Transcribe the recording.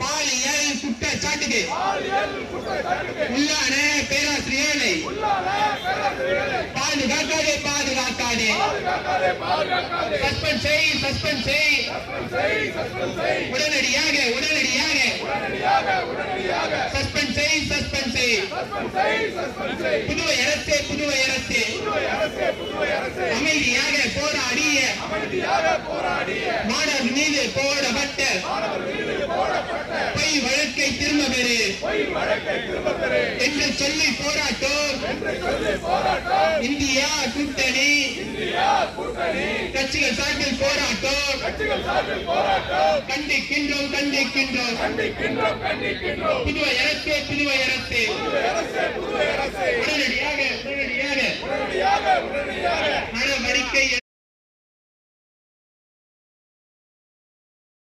பாலியல் குற்றச்சாட்டுக்கு உள்ளான பேராசிரியர்களை பாதுகாக்காதே பாதுகாக்காதே. சஸ்பெண்ட் செய் சஸ்பெண்ட் செய். உடனடியாக உடனடியாக. சஸ்பெண்ட் செய் சஸ்பெண்ட் செய். புதுவை அரசே புதுவை அரசே. அமைதியாக போராடிய மாணவர் மீது போடப்பட்ட பொய் வழக்கை திரும்ப பெறு. என்று சொல்லி போராட்டம் இந்தியா கூட்டணி. கட்சிகள் சார்பில் போராட்டம் கண்டிக்கின்றோம் கண்டிக்கின்றோம். புதுவை அரசே புதுவை அரசே.